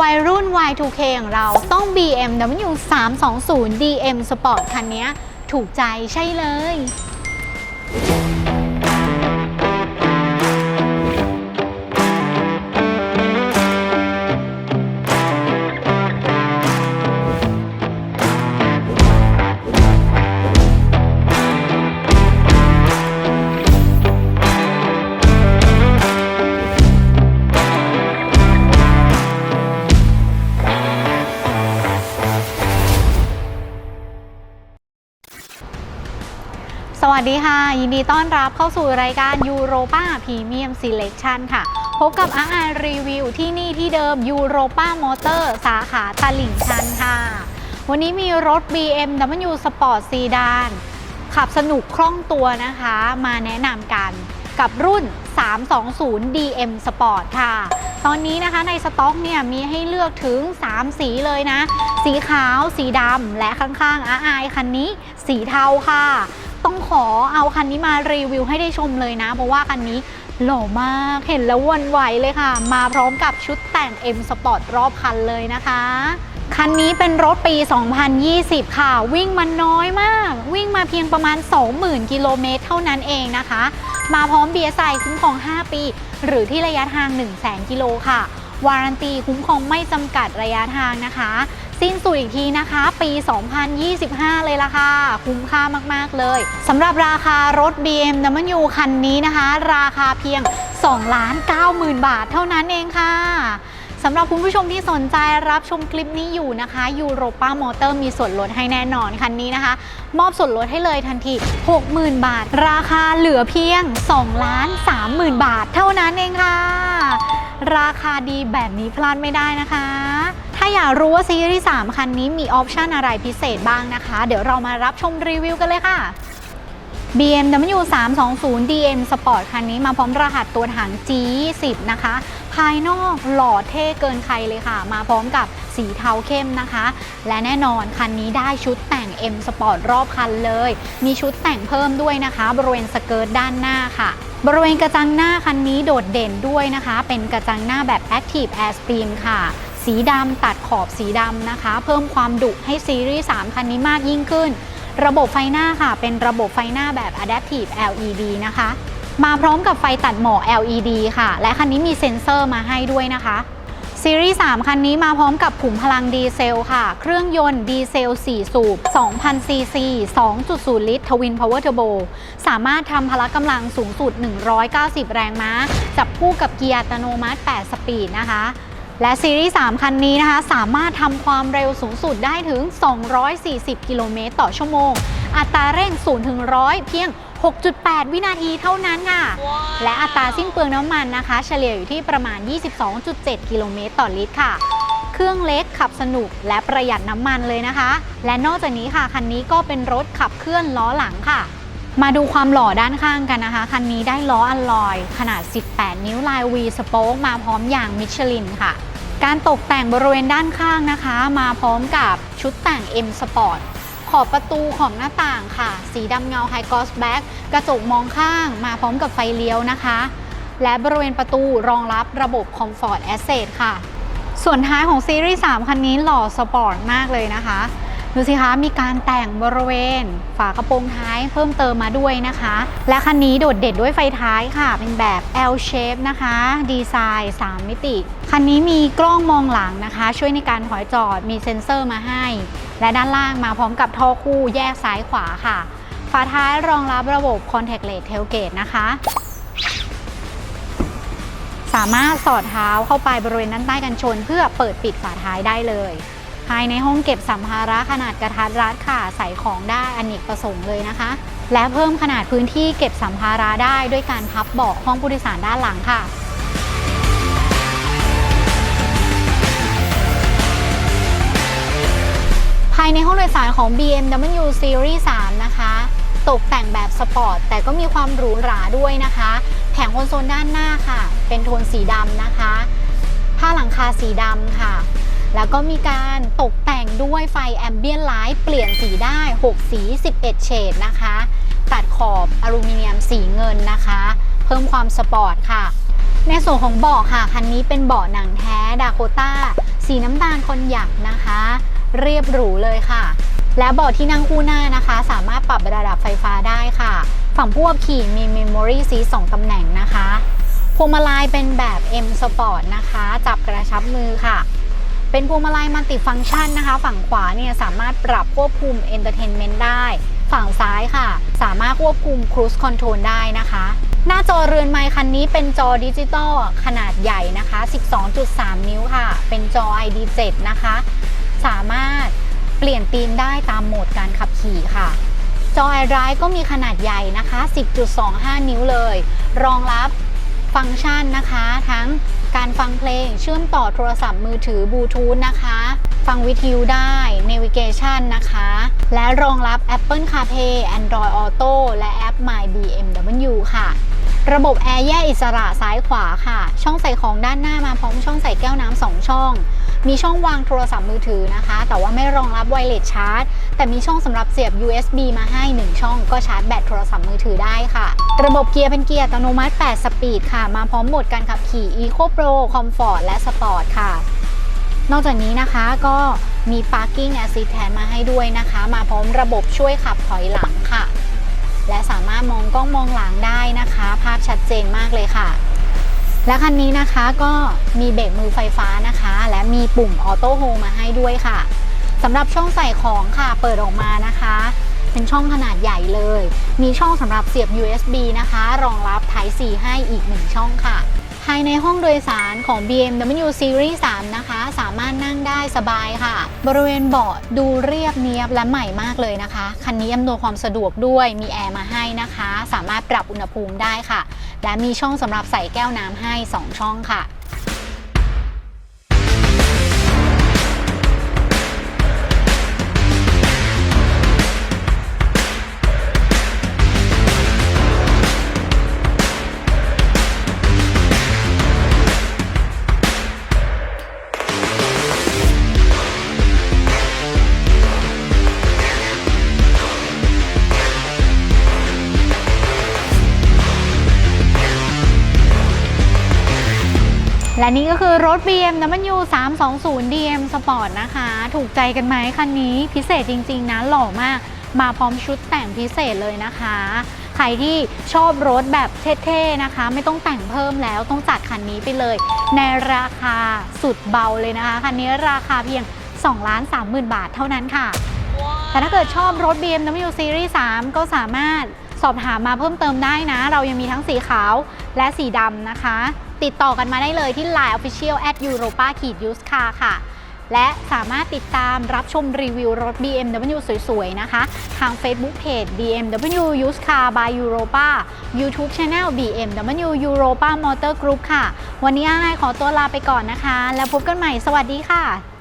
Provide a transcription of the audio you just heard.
วัยรุ่น Y2K อย่างเราต้อง BMW 320 DM Sport คันนี้ถูกใจใช่เลย วัสดีค่ะ ยินดีต้อนรับเข้าสู่รายการ Europa Premium Selection ค่ะ พบกับอาร์ไอรีวิวที่นี่ที่เดิม Europa Motor สาขาตลิ่งชันค่ะ วันนี้มีรถ BMW Sport Sedan ขับสนุกคล่องตัวนะคะ มาแนะนำกันกับรุ่น 320 DM Sport ค่ะ ตอนนี้นะคะในสต็อกเนี่ยมีให้เลือกถึง 3 สีเลยนะ สีขาว สีดำ และข้างๆอาไอคันนี้ สีเทาค่ะ ขอเอาคันนี้มารีวิวให้ได้ชมเลยนะ เพราะว่าคันนี้หล่อมากเห็นแล้ววันไหวเลยค่ะ มาพร้อมกับชุดแต่ง M Sport รอบคันเลยนะคะ คันนี้เป็นรถปี 2020 ค่ะ วิ่งมาน้อยมาก วิ่งมาเพียงประมาณ 20,000 กิโลเมตรเท่านั้นเองนะคะ มาพร้อมเบียร์ใส่คุ้มครอง 5 ปี หรือที่ระยะทาง 100,000กิโลค่ะวารันตีคุ้มครองไม่จำกัดระยะทางนะคะ สิ้นสุดอีกทีนะคะ ปี 2025 เลยละค่ะ คุ้มค่ามาก ๆ เลยสำหรับราคารถ BMW คันนี้นะคะ ราคาเพียง 2 ล้าน 9 0,000 บาทเท่านั้นเองค่ะสำหรับคุณผู้ชมที่สนใจรับชมคลิปนี้อยู่นะคะยูโรป้ามอเตอร์มีส่วนลดให้แน่นอนคันนี้นะคะ มอบส่วนลดให้เลยทันที 60,000 บาท ราคาเหลือเพียง2ล้าน30,000 บาทเท่านั้นเองค่ะ ราคาดีแบบนี้พลาดไม่ได้นะคะ อยากรู้ว่าซีรีส์3คันนี้มีออปชันอะไรพิเศษบ้างนะคะ เดี๋ยวเรามารับชมรีวิวกันเลยค่ะ BMW 320 DM Sport คันนี้มาพร้อมรหัสตัวถัง G20 นะคะ ภายนอกหล่อเท่เกินใครเลยค่ะ มาพร้อมกับสีเทาเข้มนะคะ และแน่นอนคันนี้ได้ชุดแต่ง M Sport รอบคันเลย มีชุดแต่งเพิ่มด้วยนะคะ บริเวณสเกิร์ตด้านหน้าค่ะบริเวณกระจังหน้าคันนี้โดดเด่นด้วยนะคะ เป็นกระจังหน้าแบบ Active Air Stream ค่ะ สีดำตัดขอบสีดำนะคะ เพิ่มความดุให้ซีรีส์3คันนี้มากยิ่งขึ้น ระบบไฟหน้าค่ะ เป็นระบบไฟหน้าแบบ Adaptive LED นะคะ มาพร้อมกับไฟตัดหมอก LED ค่ะ และคันนี้มีเซ็นเซอร์มาให้ด้วยนะคะซีรีส์3คันนี้มาพร้อมกับขุมพลังดีเซลค่ะ เครื่องยนต์ดีเซล 4 สูบ 2,000 ซีซี 2.0 ลิตร ทวินพาวเวอร์เทอร์โบ สามารถทำพละกำลังสูงสุด 190 แรงม้า จับคู่กับเกียร์อัตโนมัติ 8 สปีดนะคะ และซีรีส์ 3 คันนี้นะคะ สามารถทำความเร็วสูงสุดได้ถึง 240 กิโลเมตรต่อชั่วโมง อัตราเร่ง 0 ถึง 100 เพียง 6.8 วินาทีเท่านั้นค่ะและอัตราสิ้นเปลืองน้ำมันนะคะ เฉลี่ยอยู่ที่ประมาณ 22.7 กิโลเมตรต่อลิตรค่ะ เครื่องเล็กขับสนุกและประหยัดน้ำมันเลยนะคะ และนอกจากนี้ค่ะ คันนี้ก็เป็นรถขับเคลื่อนล้อหลังค่ะ มาดูความหล่อด้านข้างกันนะคะ คันนี้ได้ล้ออัลลอยขนาด 18 นิ้วลาย V สโป๊กมาพร้อมยางมิชลินค่ะ การตกแต่งบริเวณด้านข้างนะคะ มาพร้อมกับชุดแต่ง M Sport ขอบประตูของหน้าต่างค่ะ สีดำเงาไฮกอสแบ็กกระจกมองข้าง มาพร้อมกับไฟเลี้ยวนะคะ และบริเวณประตูรองรับระบบ Comfort Access ค่ะ ส่วนท้ายของซีรีส์ 3 คันนี้หล่อสปอร์ตมากเลยนะคะ ดูสิคะมีการแต่งบริเวณ ฝากระโปรงท้ายเพิ่มเติมมาด้วยนะคะ และคันนี้โดดเด่นด้วยไฟท้ายค่ะ เป็นแบบ L shape นะคะ ดีไซน์ 3 มิติ คันนี้มีกล้องมองหลังนะคะ ช่วยในการถอยจอดมีเซ็นเซอร์มาให้ และด้านล่างมาพร้อมกับท่อคู่แยกซ้ายขวาค่ะฝาท้ายรองรับระบบ Contactless Tailgate นะคะสามารถสอดเท้าเข้าไปบริเวณด้านใต้กันชน เพื่อเปิดปิดฝาท้ายได้เลย ภายในห้องเก็บสัมภาระขนาดกระทัดรัดค่ะ ใส่ของได้อเนกประสงค์เลยนะคะ และเพิ่มขนาดพื้นที่เก็บสัมภาระได้ด้วยการพับเบาะห้องผู้โดยสารด้านหลังค่ะภายในห้องโดยสารของ BMW Series 3 นะคะ ตกแต่งแบบสปอร์ต แต่ก็มีความหรูหราด้วยนะคะ แผงคอนโซลด้านหน้าค่ะ เป็นโทนสีดำนะคะ ผ้าหลังคาสีดำค่ะ แล้วก็มีการตกแต่งด้วยไฟแอมเบียนไลท์เปลี่ยนสีได้ 6 สี 11 เฉดนะคะ ตัดขอบอลูมิเนียมสีเงินนะคะ เพิ่มความสปอร์ตค่ะ ในส่วนของเบาะค่ะ คันนี้เป็นเบาะหนังแท้ดาโคต้า สีน้ำตาลคนหยักนะคะ เรียบหรูเลยค่ะ และเบาะที่นั่งคู่หน้านะคะ สามารถปรับระดับไฟฟ้าได้ค่ะ ฝั่งผู้ขับขี่มี Memory Seat 2ตำแหน่งนะคะพวงมาลัยเป็นแบบ M Sport นะคะ จับกระชับมือค่ะ เป็นพวงมาลัยมัลติฟัง c t ชันนะคะ ฝั่งขวาเนี่ยสามารถปรับควบคุม Entertainment ได้ ฝั่งซ้ายค่ะ สามารถควบคุม Cruise Control ได้นะคะ หน้าจอเรือนไมค์คันนี้เป็นจอดิจิตอลขนาดใหญ่นะคะ 12.3 นิ้วค่ะ เป็นจอ ID7 นะคะ สามารถเปลี่ยนธีมได้ตามโหมดการขับขี่ค่ะจอ iDrive ก็มีขนาดใหญ่นะคะ 10.25 นิ้วเลย รองรับ ฟังก์ชันนะคะ ทั้งการฟังเพลงเชื่อมต่อโทรศัพท์มือถือบลูทูธนะคะ ฟังวิทยุได้ Navigation นะคะ และรองรับ Apple CarPlay Android Auto และแอป My BMW ค่ะ ระบบแอร์แยกอิสระซ้ายขวาค่ะ ช่องใส่ของด้านหน้ามาพร้อมช่องใส่แก้วน้ำสองช่อง มีช่องวางโทรศัพท์มือถือนะคะ แต่ว่าไม่รองรับไวเลสชาร์จ แต่มีช่องสำหรับเสียบ USB มาให้ 1 ช่อง ก็ชาร์จแบตโทรศัพท์มือถือได้ค่ะ ระบบเกียร์เป็นเกียร์อัตโนมัติ 8 สปีดค่ะ มาพร้อมโหมดการขับขี่ Eco Pro Comfort และ Sport ค่ะ นอกจากนี้นะคะก็มี Parking Assistant มาให้ด้วยนะคะ มาพร้อมระบบช่วยขับถอยหลังค่ะ และสามารถมองกล้องมองหลังได้นะคะ ภาพชัดเจนมากเลยค่ะ และคันนี้นะคะก็มีเบรกมือไฟฟ้านะคะ และมีปุ่มออโต้โฮมาให้ด้วยค่ะสำหรับช่องใส่ของค่ะเปิดออกมานะคะ เป็นช่องขนาดใหญ่เลย มีช่องสำหรับเสียบ USB นะคะ รองรับ Type C ให้อีก1ช่องค่ะ ภายในห้องโดยสารของ BMW Series 3 นะคะ สามารถนั่งได้สบายค่ะ บริเวณเบาะดูเรียบเนียบและใหม่มากเลยนะคะ คันนี้อำนวยความสะดวกด้วยมีแอร์มาให้นะคะ สามารถปรับอุณหภูมิได้ค่ะ และมีช่องสำหรับใส่แก้วน้ำให้ 2 ช่องค่ะ และนี่ก็คือรถ BMW 320 DM Sport นะคะ ถูกใจกันไหมคันนี้พิเศษจริง ๆ นะ หล่อมาก มาพร้อมชุดแต่งพิเศษเลยนะคะ ใครที่ชอบรถแบบเท่ๆนะคะ ไม่ต้องแต่งเพิ่มแล้วต้องจัดคันนี้ไปเลย ในราคาสุดเบาเลยนะคะ คันนี้ราคาเพียง2ล้าน30,000 บาทเท่านั้นค่ะ แต่ถ้าเกิดชอบรถ BMW Series 3 ก็สามารถสอบถามมาเพิ่มเติมได้นะ เรายังมีทั้งสีขาวและสีดำนะคะ ติดต่อกันมาได้เลยที่ Line Official at Europa ขีด Used Car ค่ะ และสามารถติดตามรับชมรีวิวรถ BMW สวยๆ นะคะ ทาง Facebook Page BMW Used Car by Europa YouTube Channel BMW Europa Motor Group ค่ะ วันนี้อ้ายขอตัวลาไปก่อนนะคะ แล้วพบกันใหม่สวัสดีค่ะ